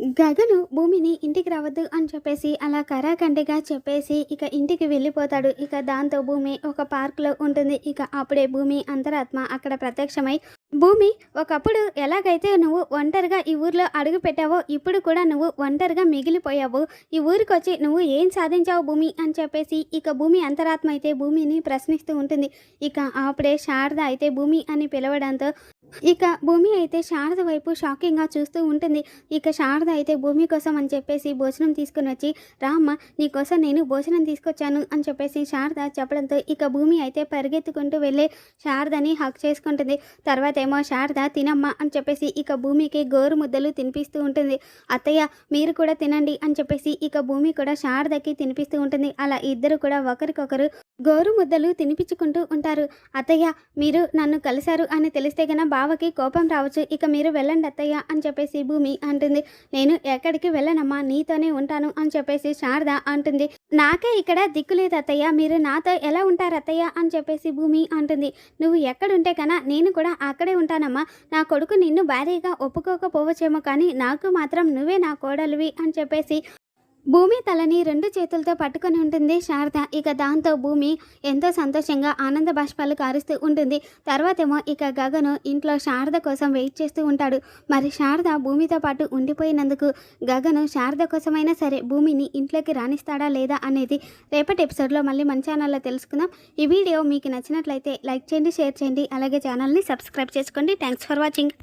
గగను భూమిని ఇంటికి రావద్దు అని చెప్పేసి అలా కరాఖండిగా చెప్పేసి ఇక ఇంటికి వెళ్ళిపోతాడు. ఇక దాంతో భూమి ఒక పార్క్లో ఉంటుంది. ఇక అప్పుడే భూమి అంతరాత్మ అక్కడ ప్రత్యక్షమై భూమి ఒకప్పుడు ఎలాగైతే నువ్వు ఒంటరిగా ఈ ఊర్లో అడుగు పెట్టావో ఇప్పుడు కూడా నువ్వు ఒంటరిగా మిగిలిపోయావు. ఈ ఊరికి వచ్చి నువ్వు ఏం సాధించావు భూమి? అని చెప్పేసి ఇక భూమి అంతరాత్మ అయితే భూమిని ప్రశ్నిస్తూ ఉంటుంది. ఇక అప్పుడే శారద అయితే భూమి అని పిలవడంతో ఇక భూమి అయితే శారద వైపు షాకింగ్గా చూస్తూ ఉంటుంది. ఇక శారద అయితే భూమి కోసం అని చెప్పేసి భోజనం తీసుకుని వచ్చి రామ్మ నీకోసం నేను భోజనం తీసుకొచ్చాను అని చెప్పేసి శారద చెప్పడంతో ఇక భూమి అయితే పరిగెత్తుకుంటూ వెళ్ళి శారదని హక్ చేసుకుంటుంది. తర్వాత ఏమో శారద తినమ్మా అని చెప్పేసి ఇక భూమికి గోరు ముద్దలు తినిపిస్తూ ఉంటుంది. అత్తయ్య మీరు కూడా తినండి అని చెప్పేసి ఇక భూమి కూడా శారదకి తినిపిస్తూ ఉంటుంది. అలా ఇద్దరు కూడా ఒకరికొకరు గోరు ముద్దలు తినిపించుకుంటూ ఉంటారు. అత్తయ్య మీరు నన్ను కలిశారు అని తెలిస్తే గన బావకి కోపం రావచ్చు. ఇక మీరు వెళ్ళండి అత్తయ్య అని చెప్పేసి భూమి అంటుంది. నేను ఎక్కడికి వెళ్ళనమ్మా నీతోనే ఉంటాను అని చెప్పేసి శారద అంటుంది. నాకే ఇక్కడ దిక్కు లేదు అత్తయ్య. మీరు నాతో ఎలా ఉంటారు అత్తయ్య అని చెప్పేసి భూమి అంటుంది. నువ్వు ఎక్కడుంటే కన్నా నేను కూడా అక్కడే ఉంటానమ్మా. నా కొడుకు నిన్ను భారీగా ఒప్పుకోకపోవచ్చేమో కానీ నాకు మాత్రం నువ్వే నా కోడలివి అని చెప్పేసి భూమి తలని రెండు చేతులతో పట్టుకొని ఉంటుంది శారద. ఇక దాంతో భూమి ఎంతో సంతోషంగా ఆనంద బాష్పాలు కారుస్తూ ఉంటుంది. తర్వాతేమో ఇక గగను ఇంట్లో శారద కోసం వెయిట్ చేస్తూ ఉంటాడు. మరి శారద భూమితో పాటు ఉండిపోయినందుకు గగను శారద కోసమైనా సరే భూమిని ఇంట్లోకి రాణిస్తాడా లేదా అనేది రేపటి ఎపిసోడ్లో మళ్ళీ మన ఛానల్లో తెలుసుకుందాం. ఈ వీడియో మీకు నచ్చినట్లయితే లైక్ చేయండి షేర్ చేయండి అలాగే ఛానల్ని సబ్స్క్రైబ్ చేసుకోండి. Thanks for watching